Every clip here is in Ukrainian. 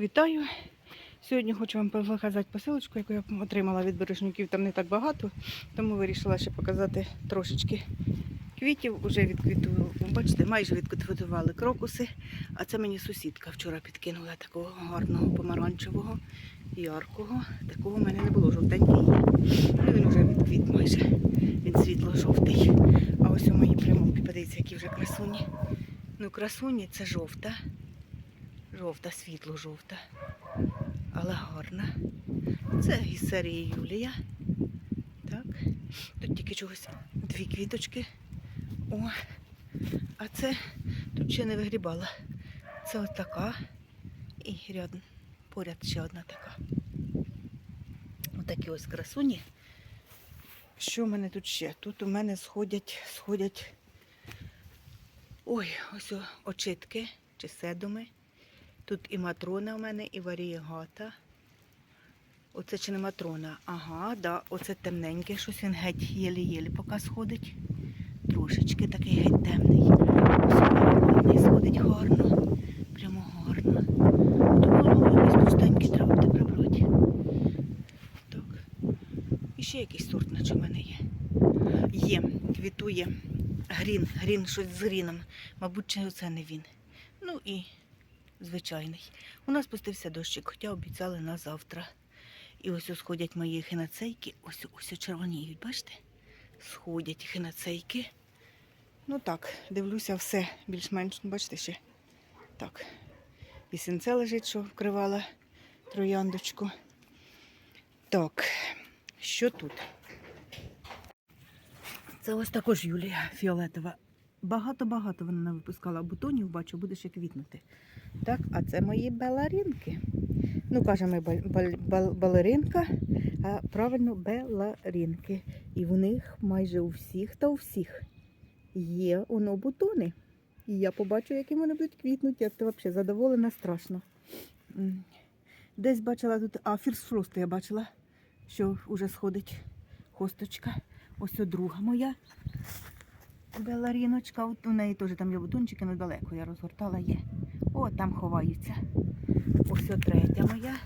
Вітаю! Сьогодні хочу вам показати посилочку, яку я отримала від бережників. Там не так багато, тому вирішила ще показати трошечки квітів. Уже відквітували, бачите, майже відквітували крокуси. А це мені сусідка вчора підкинула такого гарного помаранчевого, яркого. Такого в мене не було, жовтенький. Ну, він вже відквіт майже. Він світло-жовтий. А ось у моїй примовки, подивіться, які вже красуні. Ну, красуні це жовта. Жовта, світло-жовта. Але гарна. Це серії Юлія. Так. Тут тільки чогось дві квіточки. О. А це тут ще не вигрібала. Це ось така. І рядом поряд ще одна така. Отакі ось красуні. Що в мене тут ще? Тут у мене сходять, сходять. Ой, ось очитки чи седуми. Тут і матрона у мене, і варієгата. Оце чи не матрона? Ага, да, оце темненьке, щось він геть єлі-єлі поки сходить. Трошечки такий геть темний. Ось сходить гарно. Прямо гарно. І ще якийсь сорт, наче в мене є. Є, квітує грін, грін, щось з гріном. Мабуть, чи це не він. Ну і звичайний. У нас спустився дощик, хоча обіцяли на завтра. І ось сходять мої хинацейки, ось ось червоніють, бачите? Сходять хинацейки. Ну так, дивлюся, все більш-менш, ну, бачите ще. Так. І синце лежить, що вкривала трояндочку. Так, що тут? Це ось також Юлія Фіолетова. Багато-багато вона не випускала бутонів, бачу, буде ще квітнути. Так, а це мої балеринки. Ну, кажемо бал- бал- балеринка, а правильно беларинки. І в них майже у всіх та у всіх є воно бутони. І я побачу, які вони будуть квітнути. Я взагалі задоволена страшно. Десь бачила тут, а фірсфрост я бачила, що вже сходить хосточка. Ось друга моя беларіночка. От у неї теж там є бутончики, але далеко я розгортала є. О, там ховаються. Ось третя моя.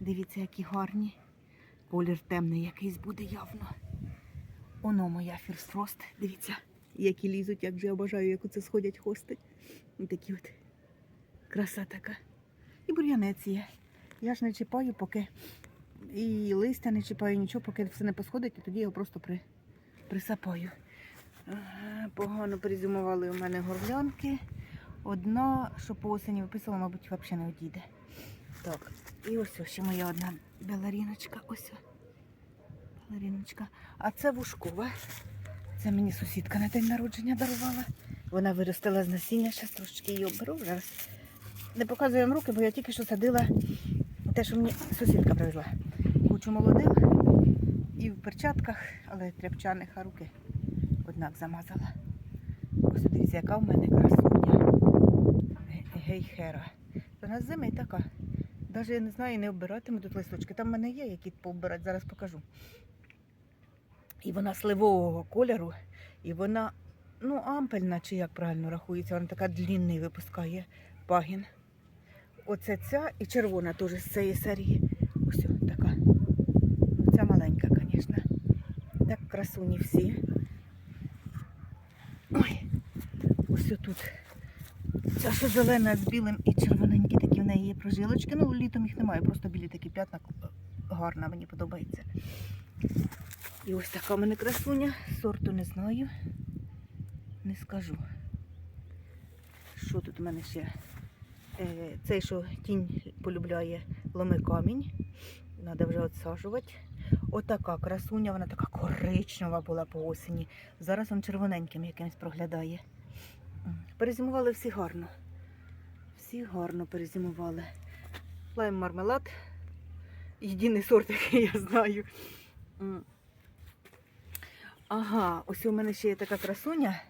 Дивіться, які гарні. Колір темний якийсь буде явно. Оно моя фірстрост. Дивіться, які лізуть, як же я бажаю, як оце сходять хости. Такі от краса така. І бур'янець є. Я ж не чіпаю, поки і листя не чіпаю, нічого, поки все не посходить, і тоді його просто при, присапаю. Погано перезимували у мене горлянки. Одна, що по осені виписала, мабуть, взагалі не одійде. Так, і ось ще моя одна балеріночка. Ось. Балеріночка. А це вушкова. Це мені сусідка на день народження дарувала. Вона виростила з насіння, зараз трошечки її оберу. Зараз не показую вам руки, бо я тільки що садила те, що мені сусідка привезла. Кучу молодих і в перчатках, але тряпчаних, а руки однак замазала. Ось дивіться, яка в мене красуня. Ге- Гейхера. Вона з зими така. Навіть я не знаю, не обиратиму тут листочки. Там в мене є, які пообирати, зараз покажу. І вона сливового кольору, і вона, ну, ампельна, чи як правильно рахується, вона така длінний випускає пагін. Оце ця і червона теж з цієї серії. Ось така. Ця маленька, звісно. Так красуні всі. Ой, ось тут. Ця що зелена з білим і червоненькі такі в неї є прожилочки. Ну, літом їх немає, просто білі такі п'ятна. Гарна, мені подобається. І ось така в мене красуня. Сорту не знаю. Не скажу. Що тут у мене ще? Е, Цей, що тінь полюбляє, ломи камінь. Треба вже відсаджувати. Отака красуня, вона така коричнева була по осені. Зараз він червоненьким якимось проглядає. Перезимували всі гарно. Всі гарно перезимували. Лайм мармелад. Єдиний сорт, який я знаю. Ага, ось у мене ще є така красуня.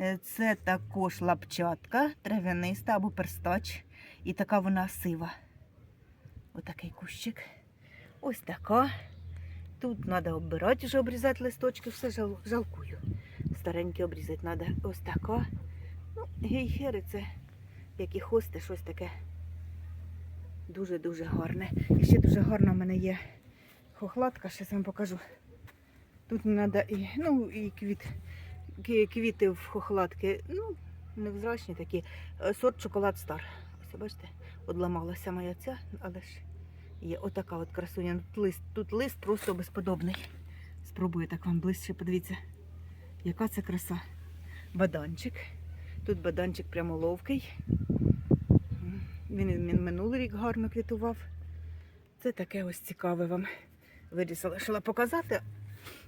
Е, Це також лапчатка, трав'яниста або перстач. І така вона сива. Отакий кущик. Ось така. Тут треба оббирати, вже обрізати листочки, все жал, жалкую. Старенькі обрізати треба. Ось така. Ну, гейхери це, як і хости, щось таке Дуже-дуже гарне. І ще дуже гарна в мене є хохлатка, зараз вам покажу. Тут треба і, ну, і квіт, квіти в хохлатки, ну, невзрачні такі. Сорт шоколад стар. Ось бачите, одламалася моя ця, але ж є отака от красуня. Тут лист, тут лист просто безподобний. Спробую так вам ближче, подивіться, яка це краса. Баданчик. Тут баданчик прямо ловкий. Він min- минулий рік гарно квітував. Це таке ось цікаве вам вирішила показати.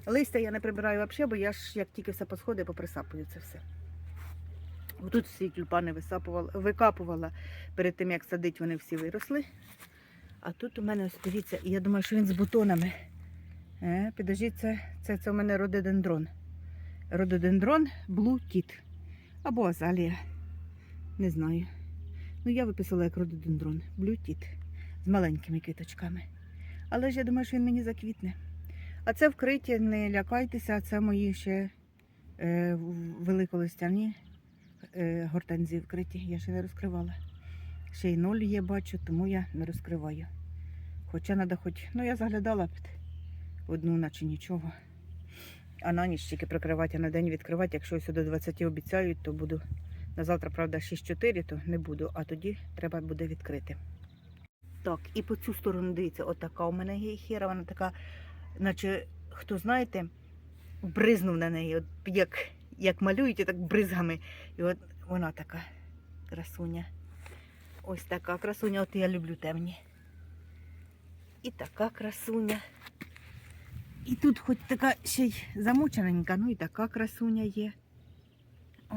Листя я не прибираю взагалі, бо я ж як тільки все посходить, поприсапую це все. Тут всі тюльпани викапувала перед тим, як садити, вони всі виросли. А тут у мене ось дивіться, я думаю, що він з бутонами. Е, підождіть, це, це, це у мене рододендрон. Рододендрон Tit. Або азалія. Не знаю. Ну, я виписала як рододендрон. Tit. З маленькими квіточками. Але ж я думаю, що він мені заквітне. А це вкриті, не лякайтеся, це мої ще е, великолистяні е, гортензії вкриті. Я ще не розкривала. Ще й ноль є, бачу, тому я не розкриваю. Хоча треба хоч. Ну, я заглядала під одну, наче нічого. А на ніч тільки прикривати, а на день відкривати. Якщо ось до 20 обіцяють, то буду. На завтра, правда, 6-4, то не буду, а тоді треба буде відкрити. Так, і по цю сторону дивіться, отака у мене гейхера, вона така, наче, хто знаєте, бризнув на неї, от як, як малюють, і так бризгами. І от вона така красуня. Ось така красуня, от я люблю темні. І така красуня. І тут хоч така ще й замучененька, ну і така красуня є. О,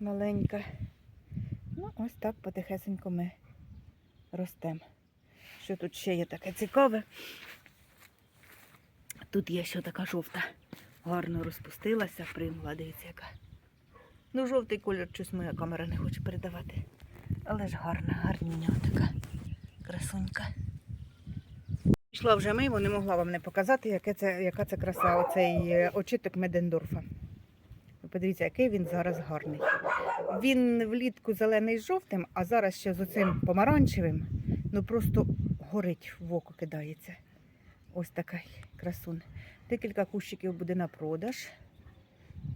маленька. Ну, ось так потихесенько ми ростемо. Що тут ще є таке цікаве? Тут є ще така жовта. Гарно розпустилася, примла, дивіться яка. Ну, жовтий колір, щось моя камера не хоче передавати. Але ж гарна, гарніня така красунька. Пішла вже мимо, не могла вам не показати, яке це, яка це краса, оцей е, очиток Медендорфа. Подивіться, який він зараз гарний. Він влітку зелений з жовтим, а зараз ще з оцим помаранчевим. Ну просто горить в око кидається. Ось такий красун. Декілька кущиків буде на продаж.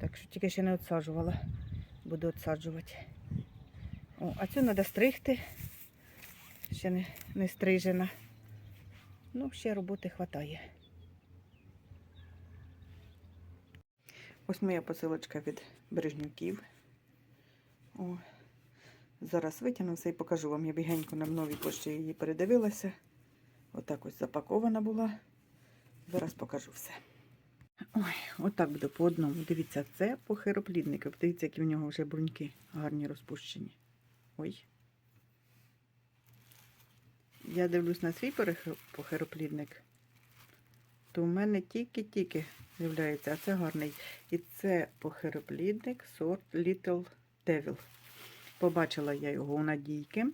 Так що тільки ще не відсаджувала. Буду відсаджувати. О, а цю треба стригти. Ще не, не стрижена. Ну, ще роботи вистачає. Ось моя посилочка від бережнюків. О, зараз витягну все і покажу вам. Я бігенько на новій пошті її передивилася. Отак ось запакована була. Зараз покажу все. Ой, отак буде по одному. Дивіться, це по хиропліднику. Дивіться, які в нього вже бруньки гарні розпущені. Ой. Я дивлюсь на свій похироплідник, то у мене тільки-тільки з'являється, а це гарний. І це похироплідник сорт Little Devil. Побачила я його у Надійки,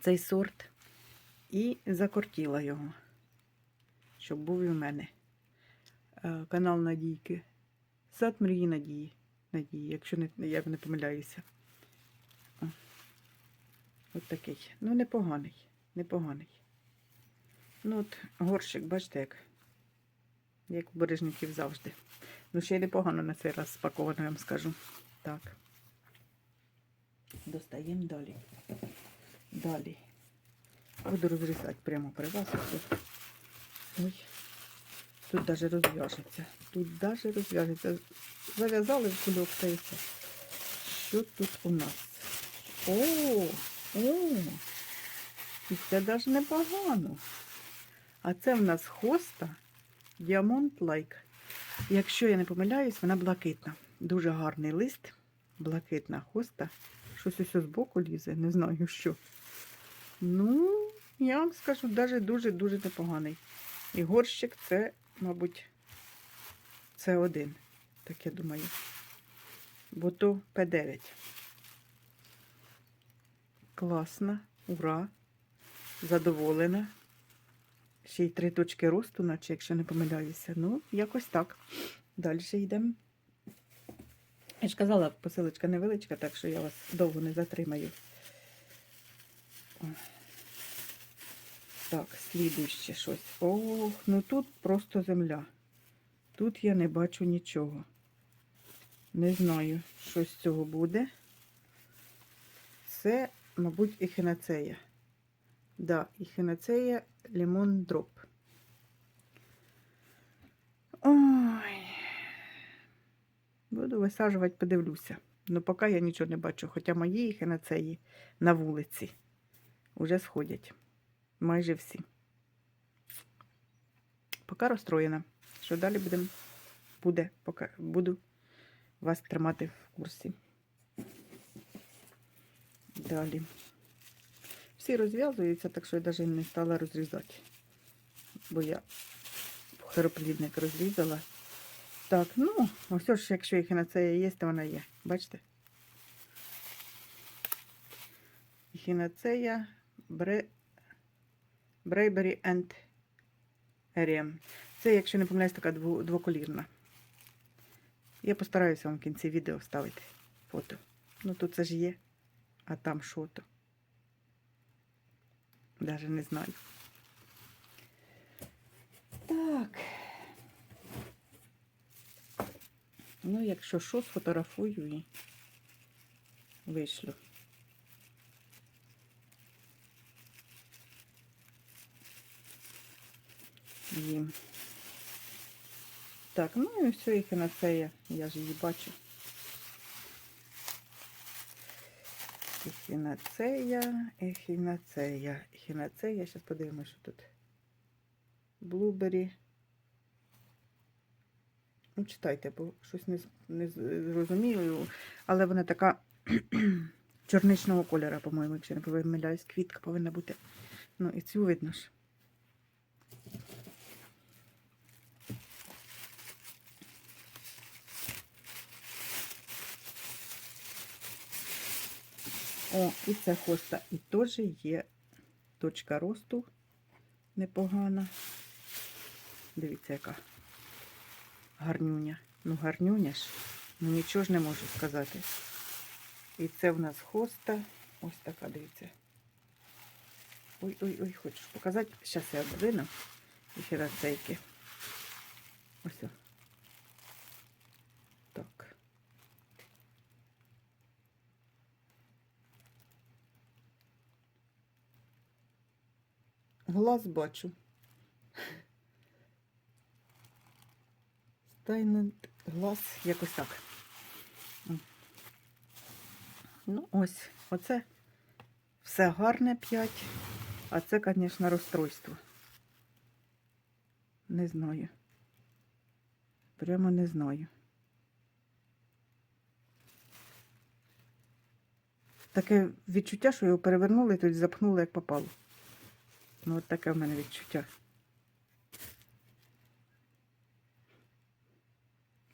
цей сорт, і закортіла його, щоб був і в мене. Е, Канал Надійки. Сад мрії Надії. Надії, якщо не, я не помиляюся. От такий. Ну, непоганий. Непоганий. Ну, от горщик, бачите, як, як у бережників завжди. Ну, ще й непогано на цей раз спаковано, я вам скажу. Так. Достаємо далі. Далі. Буду розрізати прямо при вас. Ой. Тут навіть розв'яжеться. Тут навіть розв'яжеться. Зав'язали в кульок все. Що тут у нас? О, о, і це навіть непогано. А це в нас хоста Diamond Like. Якщо я не помиляюсь, вона блакитна. Дуже гарний лист, блакитна хоста. Щось ось з боку лізе, не знаю що. Ну, я вам скажу, навіть дуже-дуже непоганий. І горщик це, мабуть, це один, так я думаю. Бо то П9. Класна, ура! Задоволена. Ще й три точки росту, наче, якщо не помиляюся. Ну, якось так. Далі йдемо. Я ж казала, посилочка невеличка, так що я вас довго не затримаю. Так, слідуще щось. Ох, ну тут просто земля. Тут я не бачу нічого. Не знаю, що з цього буде. Це, мабуть, ехінацея. Да, ехінацея лимон дроп. Ой. Буду висаджувати, подивлюся. Ну, поки я нічого не бачу, хоча мої ехінацеї на вулиці вже сходять. Майже всі. Поки розстроєна. Що далі будемо? Буде, поки буду вас тримати в курсі. Далі. Всі розв'язуються, так що я навіть не стала розрізати. Бо я хероплідник розрізала. Так, ну, ось ж, якщо їх на це є, то вона є. Бачите? Хінацея Бре... Брейбері енд Еріам. Це, якщо не помиляюсь, така двоколірна. Я постараюся вам в кінці відео вставити фото. Ну тут це ж є, а там що то. Даже не знаю. Так. Ну, якщо що, сфотографую і вишлю. Їм. Так, ну і все, їх і на це я, я ж її бачу. Ехінацея, ехінацея, ехінацея. Зараз подивимося, що тут. Блубері. Ну, читайте, бо щось не, не з- зрозумію. Але вона така чорничного кольора, по-моєму, якщо не помиляюсь, квітка повинна бути. Ну, і цю видно ж. О, і це хоста. І теж є точка росту непогана. Дивіться, яка гарнюня. Ну, гарнюня ж. Ну нічого ж не можу сказати. І це в нас хоста. Ось така, дивіться. Ой-ой-ой, хочеш показати? Зараз я обвину. І херацейки. Ось. о. Так. Глаз бачу. Стайний глаз якось так. Ну, ось, оце все гарне 5, а це, звісно, розстройство. Не знаю. Прямо не знаю. Таке відчуття, що його перевернули і тут запхнули, як попало. Ну, от таке в мене відчуття.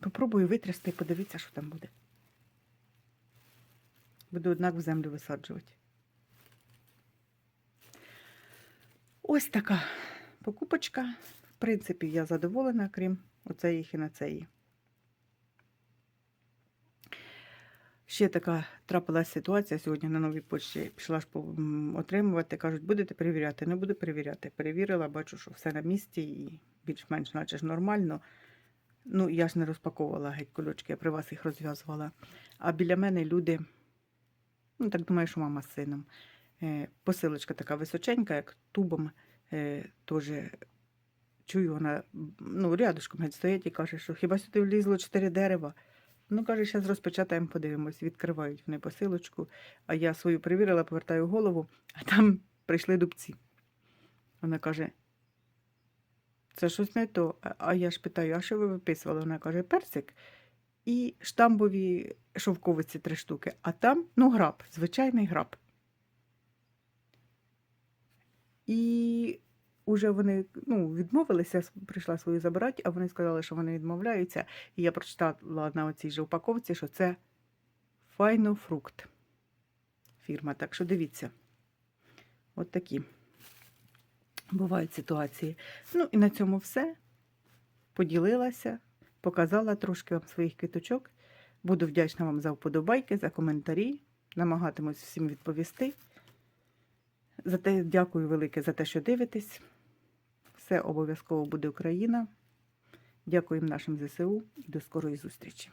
Попробую витрясти і подивитися, що там буде. Буду однак в землю висаджувати. Ось така покупочка. В принципі, я задоволена, крім оцеї хінацеї. Ще така трапилася ситуація сьогодні на новій почті. Пішла ж отримувати. Кажуть, будете перевіряти. Не буду перевіряти. Перевірила, бачу, що все на місці і більш-менш, наче ж нормально. Ну, я ж не розпаковувала геть кульочки, я при вас їх розв'язувала. А біля мене люди, ну так думаю, що мама з сином. Е, Посилочка така височенька, як тубом. Е, Теж чую, вона ну, рядышком геть стоїть і каже, що хіба сюди влізло чотири дерева. Ну, каже, зараз розпечатаємо, подивимось. Відкривають вони посилочку, а я свою перевірила, повертаю голову, а там прийшли дубці. Вона каже, це щось не то. А- я ж питаю, а що ви виписували? Вона каже, персик і штамбові шовковиці три штуки. А там, ну, граб, звичайний граб. І уже вони ну, відмовилися, прийшла свою забирати, а вони сказали, що вони відмовляються. І я прочитала на оцій же упаковці, що це файнофрукт фірма. Так що дивіться, от такі бувають ситуації. Ну і на цьому все. Поділилася, показала трошки вам своїх квіточок. Буду вдячна вам за вподобайки, за коментарі. Намагатимусь всім відповісти. За те, дякую велике за те, що дивитесь. Все обов'язково буде Україна. Дякуємо нашим ЗСУ і до скорої зустрічі.